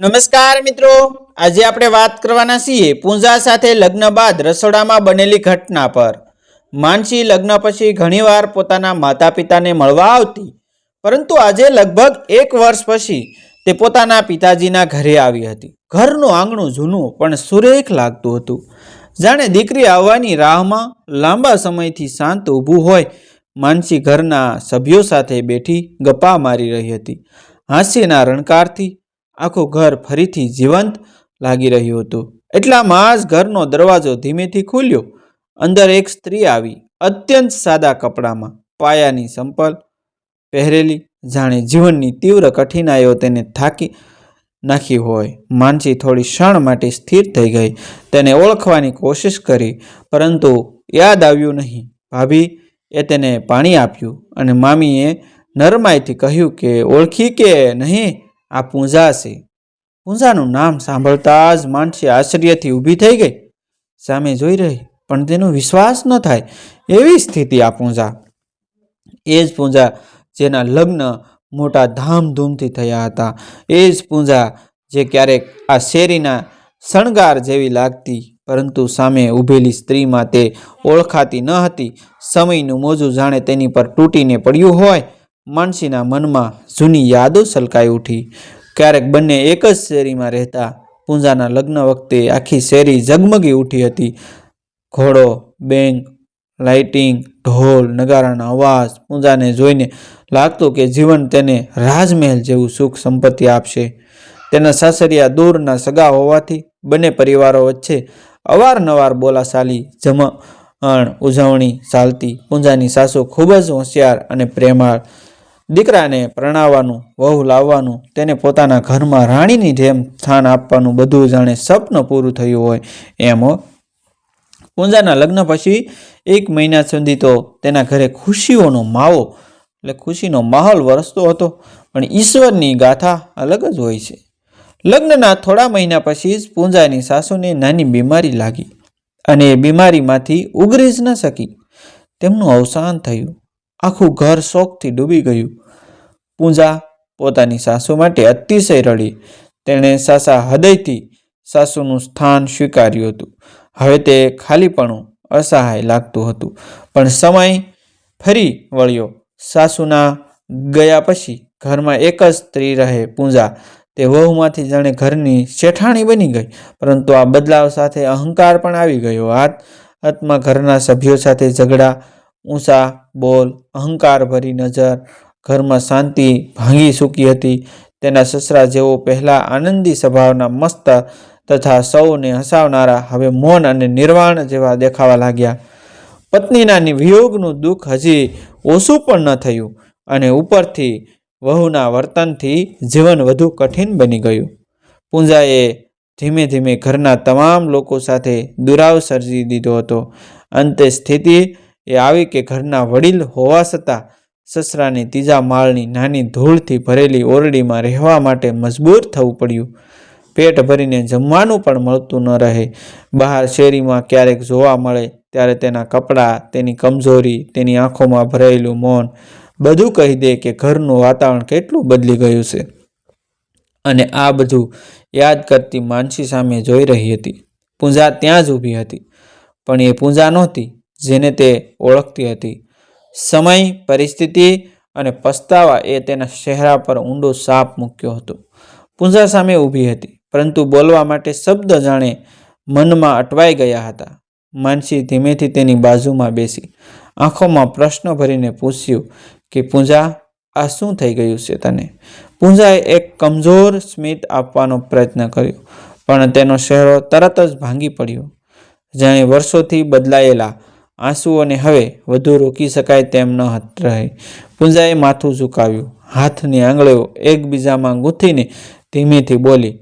નમસ્કાર મિત્રો. આજે આપણે વાત કરવાના છીએ પૂંજા સાથે લગ્ન બાદ રસોડામાં બનેલી ઘટના પર. માનસી લગ્ન પછી ઘણીવાર પોતાના માતા પિતાને મળવા આવતી. પરંતુ આજે લગભગ એક વર્ષ પછી તે પોતાના પિતાજીના ઘરે આવી હતી. ઘરનું આંગણું જૂનું પણ સુરેખ લાગતું હતું. જાણે દીકરી આવવાની રાહમાં લાંબા સમયથી શાંત ઊભું હોય, માનસી ઘરના સભ્યો સાથે બેઠી ગપ્પા મારી રહી હતી. હાસ્યના રણકારથી આખું ઘર ફરીથી જીવંત લાગી રહ્યું હતું. એટલામાં જ ઘરનો દરવાજો ધીમેથી ખુલ્યો. અંદર એક સ્ત્રી આવી, અત્યંત સાદા કપડામાં, પાયાની સંપલ પહેરેલી, જાણે જીવનની તીવ્ર કઠિનાઈઓ તેને થાકી નાખી હોય. માનસી થોડી ક્ષણ માટે સ્થિર થઈ ગઈ. તેને ઓળખવાની કોશિશ કરી, પરંતુ યાદ આવ્યું નહીં. ભાભી એ તેને પાણી આપ્યું અને મામીએ નરમાઈથી કહ્યું કે, ઓળખી કે નહીં? આ પૂંજા છે પૂંજાનું નામ સાંભળતા જ માનસી આશ્ચર્યથી ઊભી થઈ ગઈ. સામે જોઈ રહી, પણ તેનો વિશ્વાસ ન થાય એવી સ્થિતિ આ પૂંજા એ જ પૂંજા જેના લગ્ન મોટા ધામધૂમથી થયા હતા. એ જ પૂંજા જે ક્યારેક આ શેરીના શણગાર જેવી લાગતી, પરંતુ સામે ઊભેલી સ્ત્રીમાં તે ઓળખાતી ન હતી. સમયનું મોજું જાણે તેની પર તૂટીને પડ્યું હોય. માનસીના મનમાં જૂની યાદો સલકાઈ ઉઠી. ક્યારેક બંને એક જ શેરીમાં રહેતા. પૂંજાના લગ્ન વખતે આખી શેરી ઝગમગી ઉઠી હતી. ઘોડો, બેંક, લાઇટિંગ, ઢોલ, નગારાના અવાજ, પૂંજાને જોઈને લાગતું કે જીવન તેને રાજમહેલ જેવું સુખ સંપત્તિ આપશે. તેના સાસરિયા દૂરના સગા હોવાથી બંને પરિવારો વચ્ચે અવારનવાર બોલાચાલી, જમણ, ઉજવણી ચાલતી. પૂંજાની સાસુ ખૂબ જ હોશિયાર અને પ્રેમાળ. દીકરાને પ્રણાવવાનું, વહુ લાવવાનું, તેને પોતાના ઘરમાં રાણીની જેમ સ્થાન આપવાનું બધું જાણે સ્વપ્ન પૂરું થયું હોય એમ. પૂંજાના લગ્ન પછી એક મહિના સુધી તો તેના ઘરે ખુશીઓનો માવો, એટલે ખુશીનો માહોલ વરસતો હતો, પણ ઈશ્વરની ગાથા અલગ જ હોય છે. લગ્નના થોડા મહિના પછી જ પૂંજાની સાસુને નાની બીમારી લાગી અને એ બીમારીમાંથી ઉગરી જ ન શકી. તેમનું અવસાન થયું. આખું ઘર શોકથી ડૂબી ગયું. પૂંજા પોતાની સાસુ માટે અતિશય રડી. તેણે સાસા હૃદયથી સાસુનું સ્થાન સ્વીકાર્યું હતું. હવે તે ખાલીપણું, અસહાય લાગતું હતું. પણ સમય ફરી વળ્યો. સાસુના ગયા પછી ઘરમાં એક જ સ્ત્રી રહે પૂંજા. તે વહુમાંથી જાણે ઘરની શેઠાણી બની ગઈ. પરંતુ આ બદલાવ સાથે અહંકાર પણ આવી ગયો. હાથમાં ઘરના સભ્યો સાથે ઝઘડા, ઊંચા બોલ, અહંકાર ભરી નજર ઘરમાં શાંતિ ભાંગી ચૂકી હતી. તેના સસરા જેવો પહેલાં આનંદી સ્વભાવના મસ્ત તથા સૌને હસાવનારા હવે મૌન અને નિર્વાણ જેવા દેખાવા લાગ્યા. પત્નીના વિયોગનું દુઃખ હજી ઓછું પણ ન થયું અને ઉપરથી વહુના વર્તનથી જીવન વધુ કઠિન બની ગયું. પૂંજાએ ધીમે ધીમે ઘરના તમામ લોકો સાથે દુરાવ સર્જી દીધો હતો. અંતે સ્થિતિ એ આવી કે ઘરના વડીલ હોવા છતાં સસરાની ત્રીજા માળની નાની ધૂળથી ભરેલી ઓરડીમાં રહેવા માટે મજબૂર થવું પડ્યું. પેટ ભરીને જમવાનું પણ મળતું ન રહે. બહાર શેરીમાં ક્યારેક જોવા મળે, ત્યારે તેના કપડાં, તેની કમજોરી, તેની આંખોમાં ભરાયેલું મૌન, બધું કહી દે કે ઘરનું વાતાવરણ કેટલું બદલી ગયું છે. અને આ બધું યાદ કરતી માનસી સામે જોઈ રહી હતી. પૂંજા ત્યાં જ ઊભી હતી, પણ એ પૂંજા નહોતી, જેને તે ઓળખતી હતી. સમય, પરિસ્થિતિ અને પસ્તાવા એ તેના ચહેરા પર ઊંડો સાપ મૂક્યો હતો. પૂંજા સામે ઊભી હતી, પરંતુ બોલવા માટે શબ્દ જાણે મનમાં અટવાઈ ગયા હતા. માનસી ધીમેથી તેની બાજુમાં બેસી, આંખોમાં પ્રશ્ન ભરીને પૂછ્યું કે પૂંજા આ શું થઈ ગયું છે તને? પૂંજાએ એક કમજોર સ્મિત આપવાનો પ્રયત્ન કર્યો, પણ તેનો ચહેરો તરત જ ભાંગી પડ્યો. જાણે વર્ષોથી બદલાયેલા આંસુઓને હવે વધુ રોકી શકાય તેમ ન રહે. પૂંજાએ માથું ઝુકાવ્યું. હાથની આંગળીઓ એકબીજામાં ગૂંથીને ધીમેથી બોલી,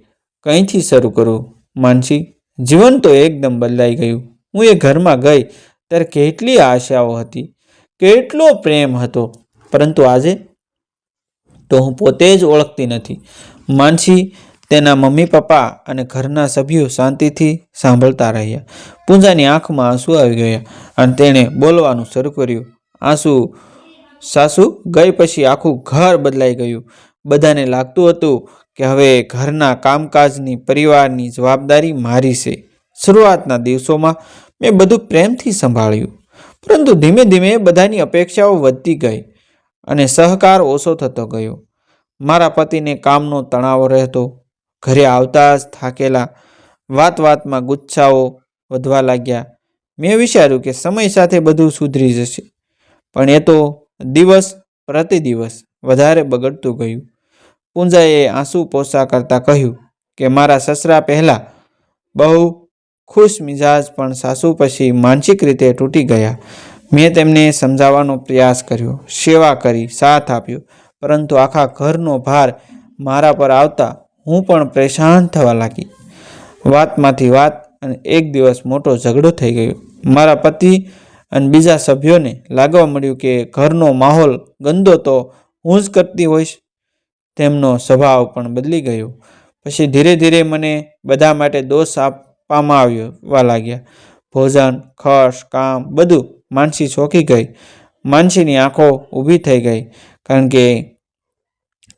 કંઈથી શરૂ કરું, માનસી? જીવન તો એકદમ બદલાઈ ગયું. હું એ ઘરમાં ગઈ, ત્યારે કેટલી આશાઓ હતી. કેટલો પ્રેમ હતો. પરંતુ આજે તો હું પોતે જ ઓળખતી નથી. માનસી તેના મમ્મી, પપ્પા અને ઘરના સભ્યો શાંતિથી સાંભળતા રહ્યા. પૂંજાની આંખમાં આંસુ આવી ગયા અને તેણે બોલવાનું શરૂ કર્યું. આંસુ, સાસુ, ગઈ પછી આખું ઘર બદલાઈ ગયું. બધાને લાગતું હતું કે હવે ઘરના કામકાજની પરિવારની જવાબદારી મારી છે. શરૂઆતના દિવસોમાં મેં બધું પ્રેમથી સંભાળ્યું. પરંતુ ધીમે ધીમે બધાની અપેક્ષાઓ વધતી ગઈ અને સહકાર ઓછો થતો ગયો. મારા પતિને કામનો તણાવ રહેતો. ઘરે આવતા જ થાકેલા વાત વાતમાં ગુચ્છાઓ વધવા લાગ્યા. મેં વિચાર્યું કે સમય સાથે બધું સુધરી જશે, પણ એ તો દિવસ પ્રતિ દિવસ વધારે બગડતું ગયું. પૂંજાએ આંસુ પોસા કરતાં કહ્યું કે મારા સસરા પહેલાં બહુ ખુશ મિજાજ પણ સાસુ પછી માનસિક રીતે તૂટી ગયા. મેં તેમને સમજાવવાનો પ્રયાસ કર્યો, સેવા કરી, સાથ આપ્યો, પરંતુ આખા ઘરનો ભાર મારા પર આવતા હું પણ પરેશાન થવા લાગી. વાતમાંથી વાત અને એક દિવસ મોટો ઝઘડો થઈ ગયો. મારા પતિ અને બીજા સભ્યોને લાગવા મળ્યું કે ઘરનો માહોલ ગંદો તો હું જ કરતી હોઈશ. તેમનો સ્વભાવ પણ બદલી ગયો. પછી ધીરે ધીરે મને બધા માટે દોષ આપવામાં આવ્યો લાગ્યા. ભોજન, ખર્ચ, કામ બધું માનસી ચોંકી ગઈ. માનસીની આંખો ઊભી થઈ ગઈ. કારણ કે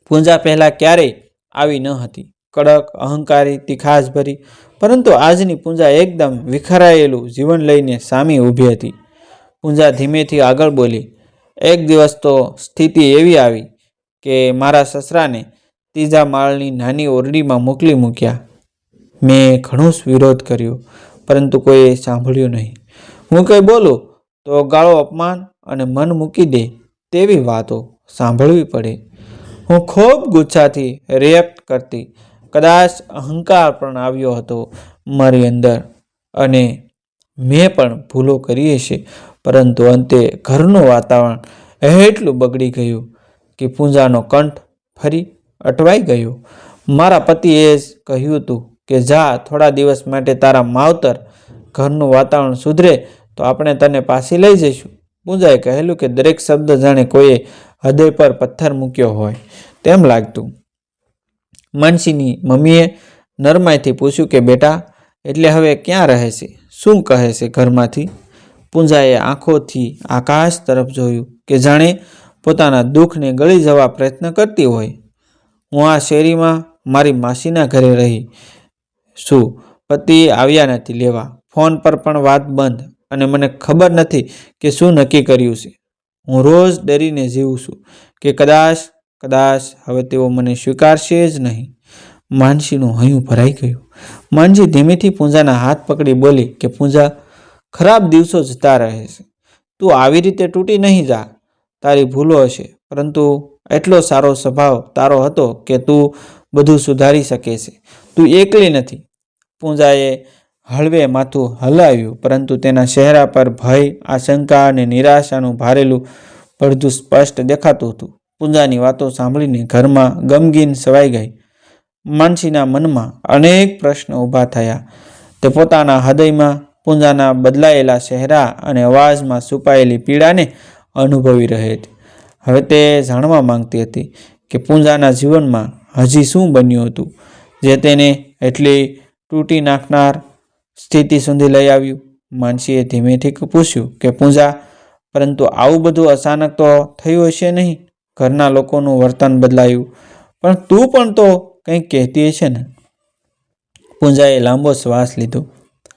પૂંજા પહેલાં ક્યારેય આવી ન હતી. કડક, અહંકારી તીખાસભરી પરંતુ આજની પૂંજા એકદમ વિખરાયેલું જીવન લઈને સામી ઊભી હતી. પૂંજા ધીમેથી આગળ બોલી, એક દિવસ તો સ્થિતિ એવી આવી કે મારા સસરાને ત્રીજા માળની નાની ઓરડીમાં મોકલી મૂક્યા. મેં ઘણો જ વિરોધ કર્યો, પરંતુ કોઈએ સાંભળ્યું નહીં. હું કંઈ બોલું તો ગાળો અપમાન અને મન મૂકી દે તેવી વાતો સાંભળવી પડે. હું ખૂબ ગુસ્સાથી રિએક્ટ કરતી. કદાચ અહંકાર પણ આવ્યો હતો મારી અંદર અને મેં પણ ભૂલો કરી હશે. પરંતુ અંતે ઘરનું વાતાવરણ એટલું બગડી ગયું કે પૂંજાનો કંઠ ફરી અટવાઈ ગયો. મારા પતિએ જ કહ્યું હતું કે, જા, થોડા દિવસ માટે તારા માવતર ઘરનું વાતાવરણ સુધરે તો આપણે તને પાછી લઈ જઈશું. પૂંજાએ કહેલું કે, દરેક શબ્દ જાણે કોઈએ હૃદય પર પથ્થર મૂક્યો હોય તેમ લાગતું. માનસીની મમ્મીએ નરમાઈથી પૂછ્યું કે, બેટા, એટલે હવે ક્યાં રહે છે શું કહે છે ઘરમાંથી? પૂંજાએ આંખોથી આકાશ તરફ જોયું કે જાણે પોતાના દુઃખને ગળી જવા પ્રયત્ન કરતી હોય. હું આ શેરીમાં મારી માસીના ઘરે રહી શું પતિ આવ્યા નથી લેવા. ફોન પર પણ વાત બંધ અને મને ખબર નથી કે શું નક્કી કર્યું છે. હું રોજ ડરીને જીવું છું કે કદાચ કદાચ હવે તેઓ મને સ્વીકારશે જ નહીં. માનસીનું હૈયું ભરાઈ ગયું. માનજી ધીમેથી પૂંજાના હાથ પકડી બોલી કે, પૂંજા, ખરાબ દિવસો જતા રહે છે. તું આવી રીતે તૂટી નહીં જા. તારી ભૂલો હશે. પરંતુ એટલો સારો સ્વભાવ તારો હતો કે તું બધું સુધારી શકે છે. તું એકલી નથી. પૂંજાએ હળવે માથું હલાવ્યું, પરંતુ તેના ચહેરા પર ભય, આશંકા અને નિરાશાનું ભારેલું પડધું સ્પષ્ટ દેખાતું હતું. પૂંજાની વાતો સાંભળીને ઘરમાં ગમગીન સવાઈ ગઈ. માનસીના મનમાં અનેક પ્રશ્નો ઊભા થયા. તે પોતાના હૃદયમાં પૂંજાના બદલાયેલા ચહેરા અને અવાજમાં છુપાયેલી પીડાને અનુભવી રહી હતી. હવે તે જાણવા માંગતી હતી કે પૂંજાના જીવનમાં હજી શું બન્યું હતું, જે તેને એટલી તૂટી નાખનાર સ્થિતિ સુધી લઈ આવ્યું. માનસીએ ધીમેથી પૂછ્યું કે, પૂંજા, પરંતુ આવું બધું અચાનક તો થયું હશે નહીં? ઘરના લોકોનું વર્તન બદલાયું. પણ તું પણ તો કંઈક કહેતી છે ને? પૂંજાએ લાંબો શ્વાસ લીધો.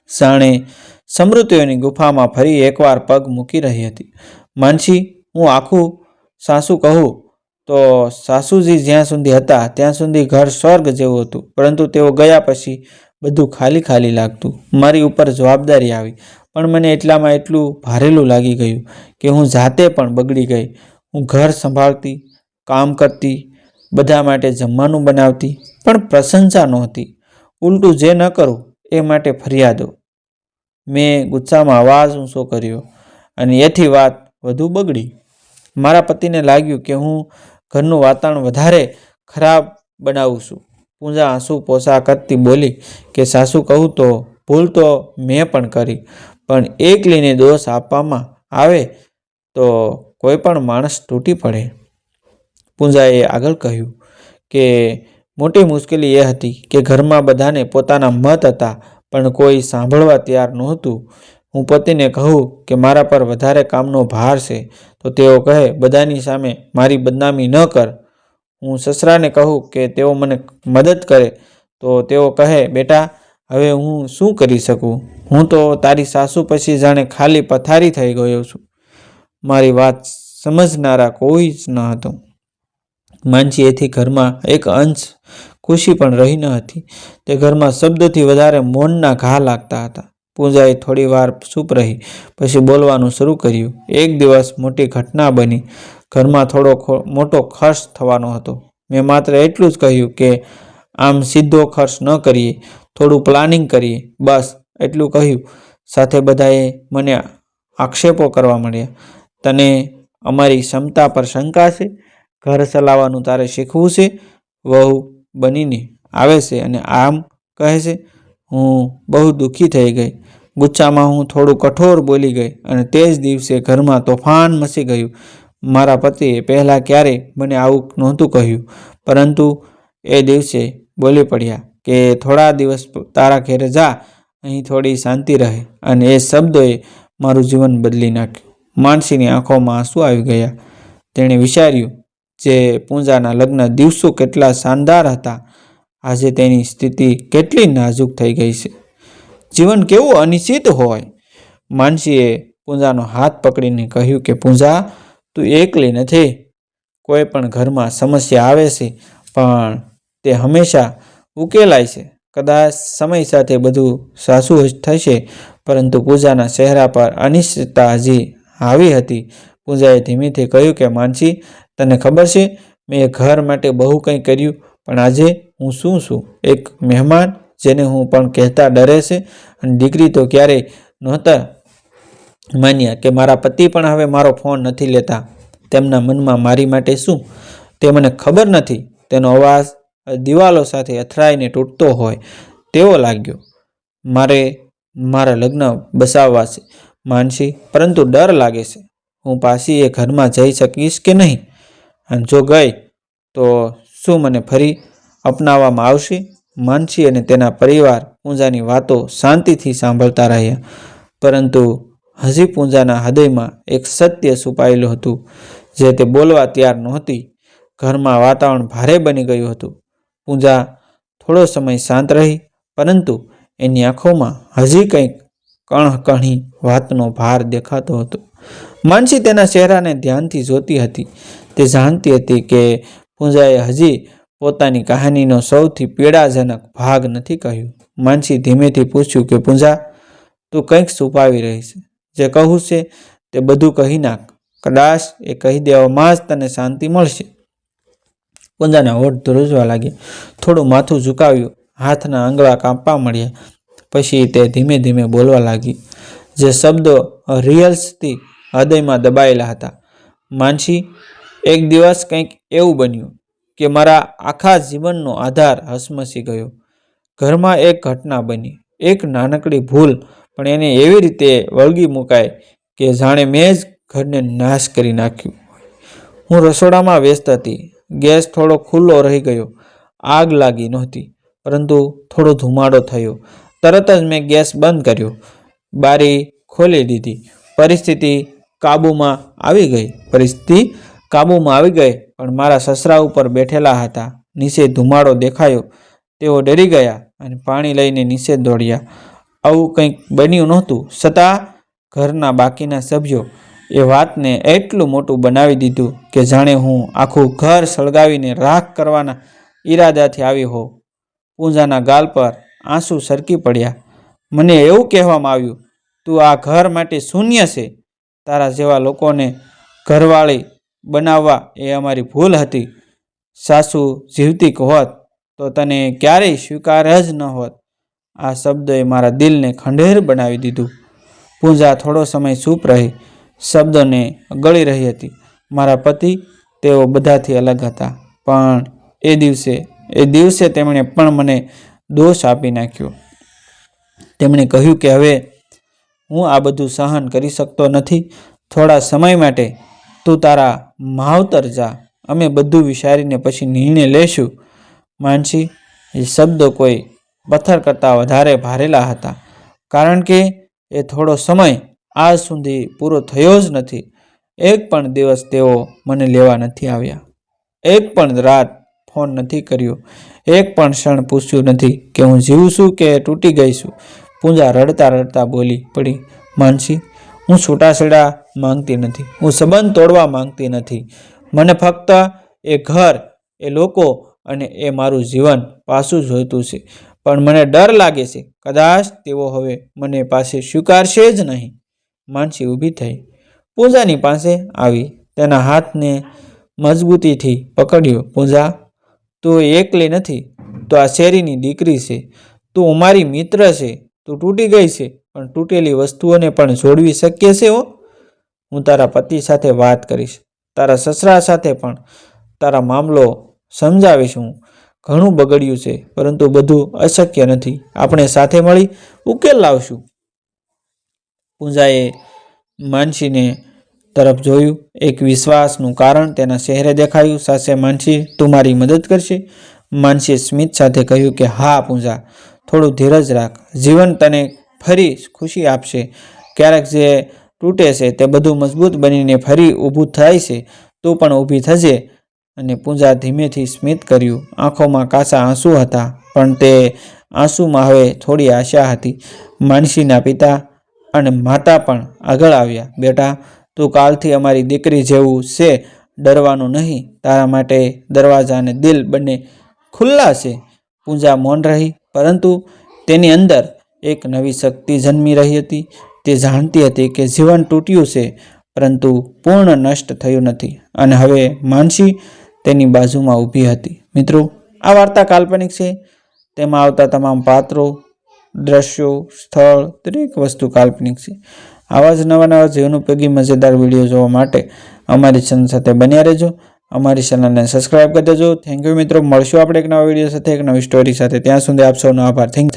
સાણે સમૃદ્ધિઓની ગુફામાં ફરી એકવાર પગ મૂકી રહી હતી. માનસી, હું આખું સાસુ કહું, તો સાસુજી જ્યાં સુધી હતા, ત્યાં સુધી ઘર સ્વર્ગ જેવું હતું. પરંતુ તેઓ ગયા પછી બધું ખાલી ખાલી લાગતું. મારી ઉપર જવાબદારી આવી. પણ મને એટલામાં એટલું ભારેલું લાગી ગયું કે હું જાતે પણ બગડી ગઈ. હું ઘર સંભાળતી, કામ કરતી, બધા માટે જમવાનું બનાવતી, પણ પ્રશંસા નહોતી. ઉલટું જે ન કરું એ માટે ફરિયાદો. મેં ગુસ્સામાં અવાજ ઊંચો કર્યો અને એથી વાત વધુ બગડી. મારા પતિને લાગ્યું કે હું ઘરનું વાતાવરણ વધારે ખરાબ બનાવું છું. પૂંજા આંસુ પોસા કરતી બોલી કે સાસુ કહું તો ભૂલ તો મેં પણ કરી, પણ એકલીને દોષ આપવામાં આવે તો કોઈ પણ માણસ તૂટી પડે. પૂંજાએ આગળ કહ્યું કે મોટી મુશ્કેલી એ હતી કે ઘરમાં બધાને પોતાના મત હતા, પણ કોઈ સાંભળવા તૈયાર નહોતું. હું પતિને કહું કે મારા પર વધારે કામનો ભાર છે, તો તેઓ કહે, બધાની સામે મારી બદનામી ન કર હું સસરાને કહું કે તેઓ મને મદદ કરે, તો તેઓ કહે, બેટા, હવે હું શું કરી શકું? હું તો તારી સાસુ પછી જાણે ખાલી પથારી થઈ ગયો છું. મારી વાત સમજનારા કોઈ જ ન હતો. માનસી એથી ઘરમાં એક અંશ ખુશી પણ રહી ન હતી. તે ઘરમાં શબ્દથી વધારે મૌનના ઘા લાગતા હતા. પૂજાએ થોડી વાર ચૂપ રહી, પછી બોલવાનું શરૂ કર્યું. એક દિવસ મોટી ઘટના બની. ઘરમાં થોડો મોટો ખર્ચ થવાનો હતો. મેં માત્ર એટલું જ કહ્યું કે આમ સીધો ખર્ચ ન કરીએ, થોડું પ્લાનિંગ કરીએ, બસ એટલું કહ્યું. સાથે બધાએ મને આક્ષેપો કરવા મળ્યા તને અમારી ક્ષમતા પર શંકા છે? ઘર ચલાવવાનું તારે શીખવું છે? વહુ બનીને આવે છે અને આમ કહે છે, હું બહુ દુઃખી થઈ ગઈ. ગુસ્સામાં હું થોડું કઠોર બોલી ગઈ અને તે જ દિવસે ઘરમાં તોફાન મસી ગયું. મારા પતિએ પહેલાં ક્યારેય મને આવું નહોતું કહ્યું. પરંતુ એ દિવસે બોલી પડ્યા કે થોડા દિવસ તારા ઘેરે જા, અહીં થોડી શાંતિ રહે. અને એ શબ્દોએ મારું જીવન બદલી નાખ્યું. માનસીની આંખોમાં આંસુ આવી ગયા. તેણે વિચાર્યું, જે પૂંજાના લગ્ન દિવસો કેટલા શાનદાર હતા. આજે તેની સ્થિતિ કેટલી નાજુક થઈ ગઈ છે. જીવન કેવું અનિશ્ચિત હોય. માનસીએ પૂંજાનો હાથ પકડીને કહ્યું કે, પૂંજા તું એકલી નથી કોઈ પણ ઘરમાં સમસ્યા આવે છે, પણ તે હંમેશા ઉકેલાય છે. કદાચ સમય સાથે બધું સાસુ થશે, પરંતુ પૂજાના ચહેરા પર અનિશ્ચિતતા હજી આવી હતી, પૂજાએ ધીમેથી કહ્યું કે, માનસી, તને ખબર છે, મેં ઘર માટે બહુ કંઈ કર્યું, પણ આજે હું શું છું? એક મહેમાન, જેને હું પણ કહેતા ડરે છે, અને દીકરી તો ક્યારેય નહોતા માન્યા કે મારા પતિ પણ હવે મારો ફોન નથી લેતા. તેમના મનમાં મારી માટે શું? તે મને ખબર નથી. તેનો અવાજ દિવાલો સાથે અથડાઈને તૂટતો હોય તેવો લાગ્યો. મારે મારા લગ્ન બસાવવા છે, માનસી, પરંતુ ડર લાગે છે. હું પાછી એ ઘરમાં જઈ શકીશ કે નહીં? અને જો ગઈ, તો શું મને ફરી અપનાવવામાં આવશે? માનસી અને તેના પરિવાર ઊંઝાની વાતો શાંતિથી સાંભળતા રહ્યા, પરંતુ હજી પૂંજાના હૃદયમાં એક સત્ય છુપાયેલું હતું, જે તે બોલવા તૈયાર નહોતી. ઘરમાં વાતાવરણ ભારે બની ગયું હતું. પૂંજા થોડો સમય શાંત રહી, પરંતુ એની આંખોમાં હજી કંઈક કણકણી વાતનો ભાર દેખાતો હતો. માનસી તેના ચહેરાને ધ્યાનથી જોતી હતી. તે જાણતી હતી કે પૂંજાએ હજી પોતાની કહાનીનો સૌથી પીડાજનક ભાગ નથી કહ્યું. માનસી ધીમેથી પૂછ્યું કે, પૂંજા, તું કંઈક છુપાવી રહી છે જે કહું છે તે બધું કહી નાખ. કદાચ એ કહી દેવામાં જ તને શાંતિ મળશે. પૂંજાના હોઠ ધ્રુજવા લાગ્યા થોડું માથું ઝુકાવ્યું. હાથના આંગળા કાપવા મળ્યા. પછી તે ધીમે ધીમે બોલવા લાગી. જે શબ્દો રિયલ્સથી હૃદયમાં દબાયેલા હતા. માનસી, એક દિવસ કંઈક એવું બન્યું કે મારા આખા જીવનનો આધાર હસમસી ગયો. ઘરમાં એક ઘટના બની. એક નાનકડી ભૂલ પણ એને એવી રીતે વળગી મુકાય કે જાણે મેં જ ઘરને નાશ કરી નાખ્યું હું રસોડામાં વ્યસ્ત હતી. ગેસ થોડો ખુલ્લો રહી ગયો. આગ લાગી નહોતી, પરંતુ થોડો ધુમાડો થયો. તરત જ મેં ગેસ બંધ કર્યો. બારી ખોલી દીધી. પરિસ્થિતિ કાબૂમાં આવી ગઈ. પરિસ્થિતિ કાબૂમાં આવી ગઈ, પણ મારા સસરા ઉપર બેઠેલા હતા. નીચે ધુમાડો દેખાયો. તેઓ ડરી ગયા અને પાણી લઈને નીચે દોડ્યા. આવું કંઈક બન્યું નહોતું. છતાં ઘરના બાકીના સભ્યો એ વાતને એટલું મોટું બનાવી દીધું કે જાણે હું આખું ઘર સળગાવીને રાખ કરવાના ઈરાદાથી આવી હોઉં. પૂંજાના ગાલ પર આંસુ સરકી પડ્યા. મને એવું કહેવામાં આવ્યું, તું આ ઘર માટે શૂન્ય છે. તારા જેવા લોકોને ઘરવાળી બનાવવા એ અમારી ભૂલ હતી. સાસુ જીવતી હોત તો તને ક્યારેય સ્વીકાર જ ન હોત. આ શબ્દોએ મારા દિલને ખંડેર બનાવી દીધું. પૂંજા થોડો સમય ચૂપ રહી. શબ્દોને ગળી રહી હતી. મારા પતિ તેઓ બધાથી અલગ હતા. પણ એ દિવસે એ દિવસે તેમણે પણ મને દોષ આપી નાખ્યો. તેમણે કહ્યું કે હવે હું આ બધું સહન કરી શકતો નથી. થોડા સમય માટે તું તારા માવતર જા. અમે બધું વિચારીને પછી નિર્ણય લેશું. માનસી, એ શબ્દો કોઈ પથ્થર કરતાં વધારે ભારેલા હતા. કારણ કે એ થોડો સમય આજ સુધી પૂરો થયો જ નથી. એક પણ દિવસ તેઓ મને લેવા નથી આવ્યા. એક પણ રાત ફોન નથી કર્યો. એક પણ ક્ષણ પૂછ્યું નથી કે હું જીવું છું કે તૂટી ગઈ છું. પૂંજા રડતા રડતા બોલી પડી, માનસી, હું છૂટાછેડા માંગતી નથી. હું સંબંધ તોડવા માંગતી નથી. મને ફક્ત એ ઘર, એ લોકો અને એ મારું જીવન પાછું જોઈતું છે. પણ મને ડર લાગે છે. કદાચ તેઓ હવે મને પાસે સ્વીકારશે જ નહીં. માનસી ઊભી થઈ પૂજાની પાસે આવી તેના હાથને મજબૂતીથી પકડ્યો. પૂજા, તું એકલી નથી. તો આ શેરીની દીકરી છે. તું અમારી મિત્ર છે. તું તૂટી ગઈ છે. પણ તૂટેલી વસ્તુઓને પણ જોડવી શક્ય છે હો. હું તારા પતિ સાથે વાત કરીશ. તારા સસરા સાથે પણ તારા મામલો સમજાવીશ હું. ઘણું બગડ્યું છે, પરંતુ બધું અશક્ય નથી. આપણે સાથે મળી ઉકેલ લાવશું. પૂજાએ માનસીને તરફ જોયું. એક વિશ્વાસનું કારણ તેના ચહેરે દેખાયું. સાસે માનસી, તું મારી મદદ કરશે? માનસીએ સ્મિત સાથે કહ્યું કે, હા, પૂજા, થોડું ધીરજ રાખ. જીવન તને ફરી ખુશી આપશે. ક્યારેક જે તૂટે છે તે બધું મજબૂત બનીને ફરી ઊભું થાય છે. તું પણ ઊભી થજે. અને પૂજા ધીમેથી સ્મિત કર્યું. આંખોમાં કાસા આંસુ હતા, પણ તે આંસુમાં હવે થોડી આશા હતી. માનસીના પિતા અને માતા પણ આગળ આવ્યા. બેટા, તું કાલથી અમારી દીકરી જેવું છે, ડરવાનું નહીં. તારા માટે દરવાજા અને દિલ બંને ખુલ્લા છે. પૂજા મૌન રહી, પરંતુ તેની અંદર એક નવી શક્તિ જન્મી રહી હતી. તે જાણતી હતી કે જીવન તૂટ્યું છે, પરંતુ પૂર્ણ નષ્ટ થયું નથી. અને હવે માનસી તેની બાજુમાં ઊભી હતી. મિત્રો, આ વાર્તા કાલ્પનિક છે. તેમાં આવતા તમામ પાત્રો, દ્રશ્યો, સ્થળ, દરેક વસ્તુ કાલ્પનિક છે. આવા જ નવા નવા જીવન ઉપયોગી મજેદાર વીડિયો જોવા માટે અમારી ચેનલ સાથે બન્યા રહેજો. અમારી ચેનલને સબસ્ક્રાઈબ કરી દેજો. થેન્ક યુ મિત્રો. મળશું આપણે એક નવા વીડિયો સાથે, એક નવી સ્ટોરી સાથે. ત્યાં સુધી આપ સૌનો આભાર. થેન્ક